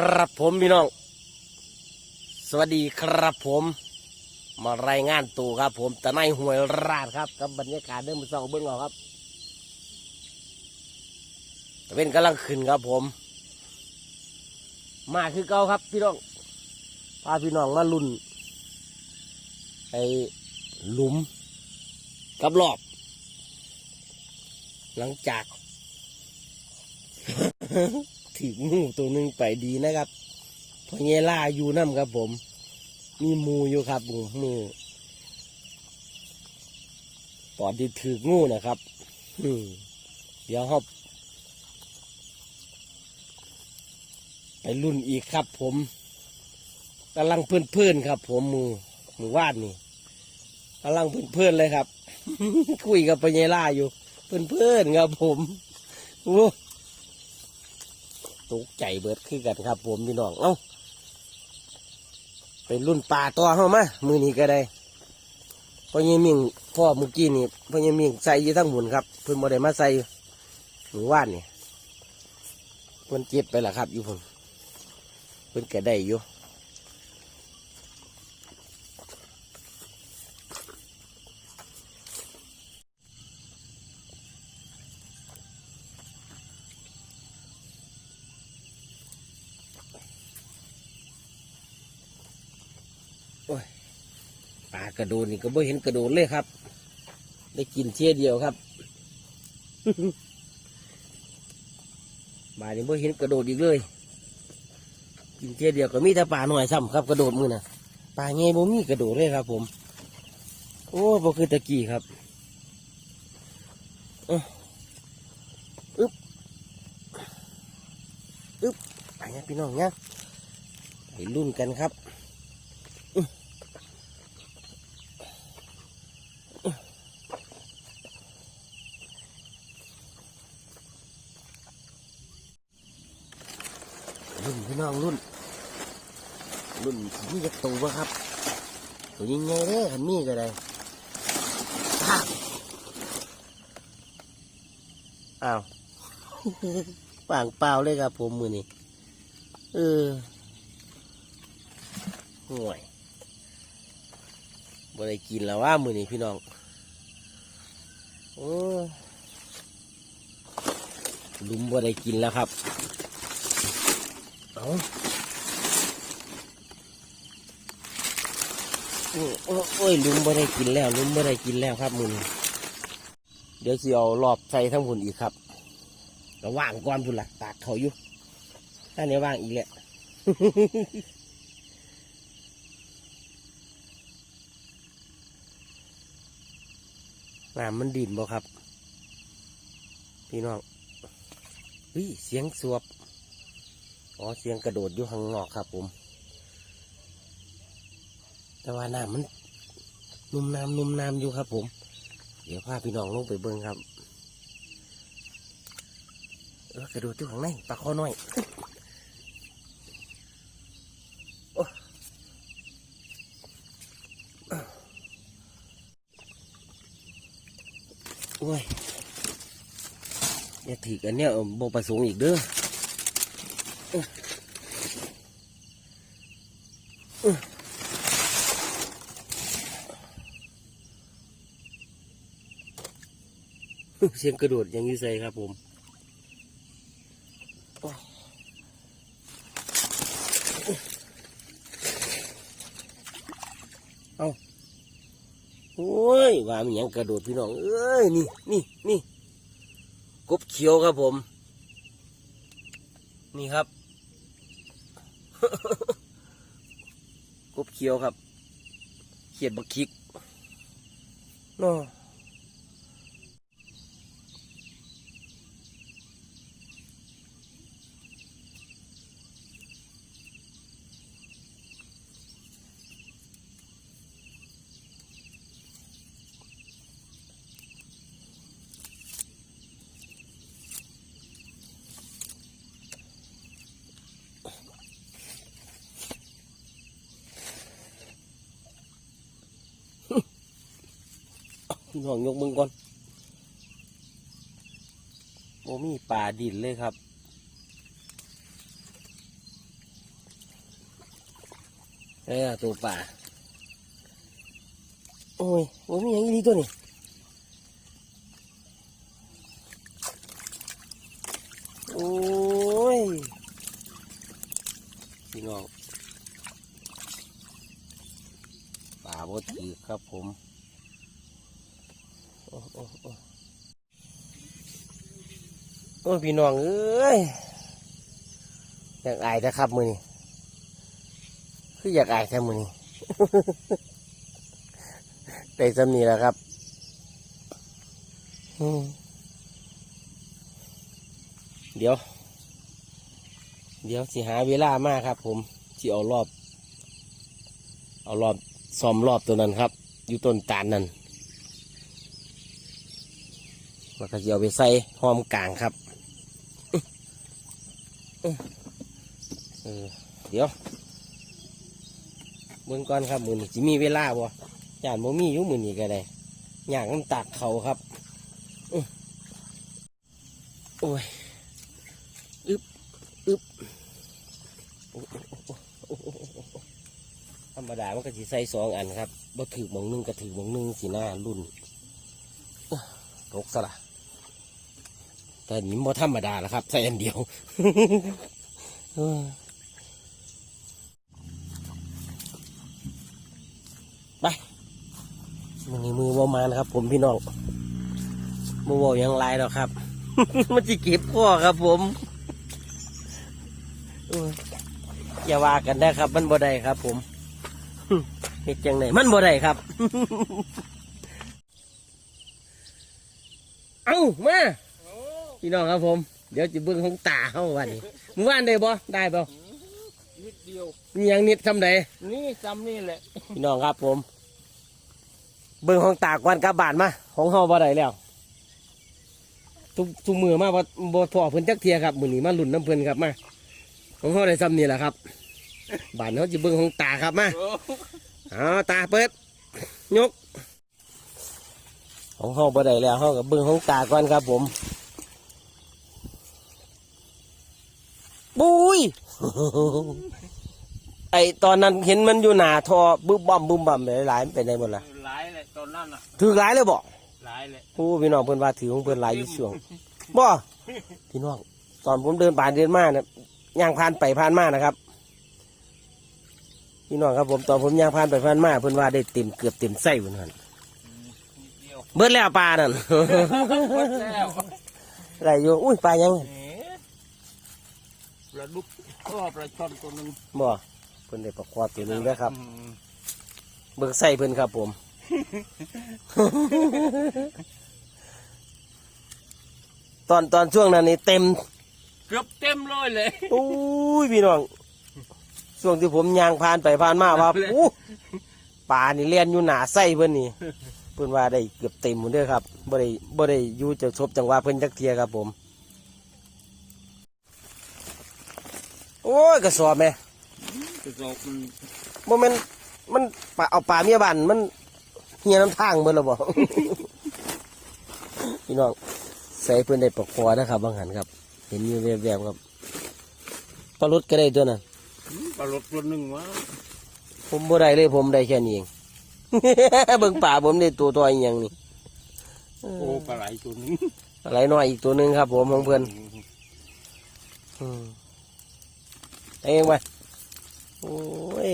ครับผมพี่น้อง สวัสดีครับผม มารายงานตัวครับ ผมแตะไนหวยราดครับกับบรรยากาศเดิมสองเบื้องเอาครับตะเว้นกำลังขึ้นครับผม มาคือเก่าครับ พี่น้องพาพี่น้องมาลุ่นไอ้หลุมกับรอบ หลังจาก ถืองูตัวหนึ่งไปดีนะครับพอเงล่าอยู่น้ำครับผม มีมูอยู่ครับหมูมือตอนที่ถืองูนะครับอืเดี๋ยวฮอบไปรุ่นอีกครับ ผมกำลังเพื่อนๆครับ ผมมือมือวาดนี่กำลังเพื่อนๆเลยครับ คุยกับพอเงล่าอยู่ เพื่อนๆครับผมโอ้ ตกใจเบิดขึ้นกันครับผมพี่น้องเอ้าเป็นรุ่นป่าตัวเข้ามามือนี้ก็ได้พ่อยังมิงพ่อเมื่อกี้นี่พ่อยังมิงใส่ยี่ทั้งหมุนครับเพิ่นบ่ได้มาใส่หรือว่านนี่เพิ่นเจ็บไปละครับอยู่ผมเพิ่นก็ได้อยู่ ปลากระโดดนี่ก็บ่เห็นกระโดดเลยครับ ได้กินเที่ยเดียวครับบ่ายนี้บ่เห็นกระโดดอีกเลย กินเที่ยเดียวก็มีแต่ปลาหน่อยซ้ำครับ กระโดดมือน่ะปลาเงี้ยบ่มีกระโดดเลยครับ ผม โอ้บ่คือตะกี้ครับอึ๊บอึ๊บไปเนี่ยพี่น้องเนี่ยไปรุ่นกันครับ รุ่นพี่น้ องรุ่น รุ่นที่จะตัวบ่ครับ ตัวยิงไงเด้อขันมีก็ได้อ้าวอ้าวปางเปล่าเลยครับผมมือนี่เออห่วยบ่ได้กินแล้วว่ามือนี่พี่น้องโอ้ลุมบ่ได้กินแล้วครับ โอ้โอ้โอ้ยลุงไม่ได้กินแล้ว ลุงไม่ได้กินแล้วครับมึงเดี๋ยวสิเอารอบใส่ทั้งหุ่นอีกครับก็ว่างก่อนพุ่นละตากเขาอยู่ถ้าเนี้ยว่างอีกแหละน้ำมันดินบ่ครับ พี่น้องเฮ้ยเสียงสวบ อ๋อเสียงกระโดดอยู่ข้างนอกครับผม แต่ว่าน้ำมันนุ่มน้ำนุ่มน้ำอยู่ครับผม เดี๋ยวพาพี่น้องลงไปเบิ้งครับเออกระโดดอยู่ข้างในปลาคอน้อยโอ้ยอย่าถีกันเนี่ยโบประสงค์อีกเด้อ เสียงกระโดดยังยืใส่ครับผมเอาโอ้ย ว่ามีหยังกระโดดพี่น้อง เอ้ย นี่ นี่ นี่ กบเขียวครับผม นี่ครับ กบเขียวครับ เขียดบักคิกเนาะ พี่น้องยกมึงก่อนโมมีป่าดินเลยครับเออตัวป่า โอ้ยโอ้มีอย่างนี้ตัวนี่โอ้ย พี่น้องป่าบดถือครับผม โอ้โอ้โอ้โอ้ยพี่น้องเอ้ยอยากอายนะครับมือนี่คืออยากอายแค่มือนี่ได้สำนีแล้วครับเดี๋ยว เดี๋ยวสิหาเวลามากครับผมที่เอารอบ เอารอบซ้อมรอบตัวนั้นครับ อยู่ต้นตาลนั่น แล้วก็จะเอาไปใส่หอมกลางครับเดี๋ยวเบิ่งก่อนครับมือนี้จะมีเวลาบ่ย่านบ่มีอยู่มือนี้ก็ได้ย่างน้ำตากเขาครับโอ้ยอึบอึบธรรมดามันก็สิใส่สองอันครับบ่ถือมองนึงก็ถือมองนึงสีหน้ารุ่นตกซะละ แต่นี่บ่ธรรมดาแล้วครับใส่อันเดียวไปมือนี้มือบ่มานะครับ ผมพี่น้องมือบ่ยังไรหรอกครับ มันจะเก็บข้อครับผมอย่าว่ากันได้ครับ มันบ่ได้ครับ ผมเฮ็ดจังไหนมันบ่ได้ครับ เอ้ามา พี่น้องครับผม เดี๋ยวจะเบิ่งของตาเข้าวันนี้มือวานได้บ่ได้บ่นิดเดียว มีหยังนิดทำใดนี่ซ้ำนี่แหละพี่น้องครับผม เบิ่งของตากวันกลับบ้านมาของเฮาบ่ได้แล้วทุกทุกมือมาบ่บ่พอเพิ่นจักเทียครับมื้อนี้มาลุ้นน้ำเพิ่นครับมาของเฮาได้ซ้ำนี่แหละครับบ้านเฮาสิเบิ่งของตาครับมาเอาตาเปิดยก ของเฮาบ่ได้แล้วเฮาก็เบิ่งของตาก่อนครับผม บุ้ยไอตอนนั้นเห็นมันอยู่หนาทอบึ้มบ่มบึ้มบ่มหลายๆมันไปไหนหมดละหลายเลยตอนนั้นอะถือหลายเลยบอกหลายเลยโอ้พี่น้องเพิ่นว่าถือของเพิ่นหลายอยู่ช่วงบ่พี่น้องตอนผมเดินผ่านเดินมาเนี่ยย่างผ่านไปผ่านมานะครับพี่น้องครับผมตอนผมย่างผ่านไปผ่านมาเพิ่นว่าได้เต็มเกือบเต็มไส้เหมือนกันนิดเดียวเบิดแล้วปลานั่นหมดแล้วไรอยู่อุ้ยปลายังเอ๋ ปลาดุกก็ปลาช่อนตัวหนึงบ่เพิ่นได้ประควาตัวหนึงแล้วครับ อืมเบิกไส้เพิ่นครับผม ตอนตอนช่วงนั้นนี่เต็มเกือบเต็มเลยเลย อุ้ยพี่น้องช่วงที่ผมย่างผ่านไปผ่านมาว่าเลยอู้ป่านี่เลียนอยู่หนาไส้เพิ่นนี่ เพิ่นว่าได้เกือบเต็มหมดเด้อครับบ่ได้บ่ได้อยู่จะชบจังหวะเพิ่นจักเทียครับผม โอ้ยกระสอบแม่กระสอบมันบ่แม่นมันปลาเอาปลาเมียบ้านมันเฮียน้ำทางเบิดแล้วบ่พี่น้องใส่เพิ่นได้ปลาคอนะครับบางหันครับ เห็นอยู่แวบๆครับปลารดก็ได้ตัวนั้นปลาลดตัวหนึ่งวะผมบ่ได้เลยผมได้แค่นี้เองเบิ่งป่าผมได้ตัวตัวอีหยังนี่โอ้ปลาไหลตัวหนึงอะไรน้อยอีกตัวหนึงครับ ผมของเพื่อนอืม เอาเองไปโอ้ย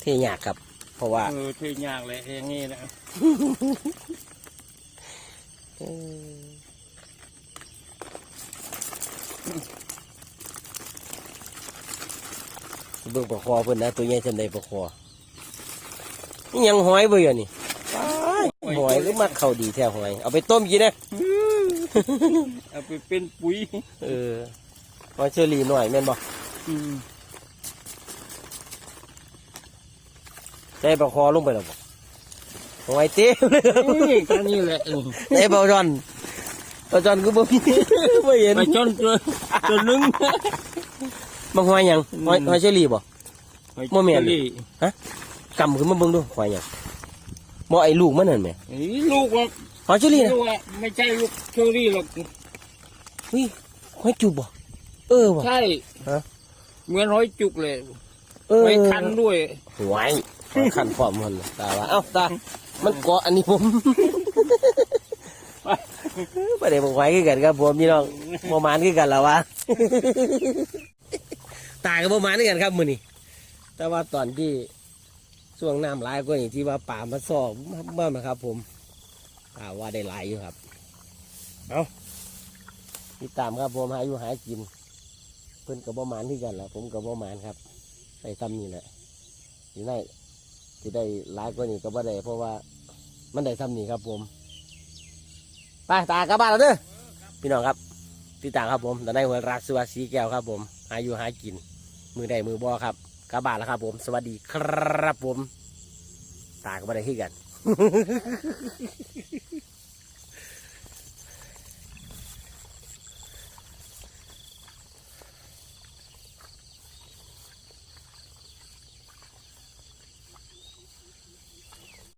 เที่ยากครับ เพราะว่าเออเทยากเลยอย่างงี้นะเออเบิ่งปลาคอเพิ่นนะตัวใหญ่จำได้ปลาคอนี่ยังหอยเบื่อนี่อ้ายหอยก็มักเข้าดีแท้หอย เอาไปต้มกินนะเอาไปเป็นปุ๋ย เออ หอยเชอรี่หน่อยแม่นบ่อืมใจปลาคอลงไปแล้วบ่หอยเต้มเลยนี่แค่นี้แหละเออไอ้ปลาจอนปลาจอนก็บ่มีบ่เห็นปลาช่อนตัวตัวหนึงมันหอยหยังหอยหอยเชอรี่บ่บ่แม่นนี่กำขึ้นมาเบิ่งดูหอยหยังบ่ไอ้ลูกมันนั่นแหมไอ้ลูกว่าหอยเชอรี่นะลูกว่าไม่ใช่ลูกเชอรี่หรอกเฮ้ยหอยจูบบ่ เออว่ะ ใช่ฮะ เหมือนหอยจุกเลยเออ ไว้คันด้วยหวยขันพร้อมมันตาว่าเอ้าตา มันเกาะอันนี้ผมไม่ได้บอกไว้คือกันครับผมพี่น้องโมมานคือกันแล้ววะตายกับโมมานคือกันครับมือนี่แต่ว่าตอนที่ช่วงน้ำหลายกว่านี้ที่ว่าป่ามาซอกเมื่อมาครับ ผมอ่าว่าได้หลายอยู่ครับ เอาติดตามครับผมหาอยู่หากิน เพิ่นกับโมมานคือกันแหละผมกับโมมานครับใส่ซ้ำนี่แหละที่ได้ที่ได้หลายกว่านี้ก็บ่ได้เพราะว่ามันได้ซ้ำนี่ครับ ผมไปตากลับบ้านแล้วเด้อพี่น้องครับติดตามครับผมตอนนี้หัวรักสวัสดีแก้วครับ ผมหาอยู่หากิน มือใดมือบอครับกลับบ้านแล้วครับ ผม สวัสดีครับผม ตากลับมาได้ขึ้นกัน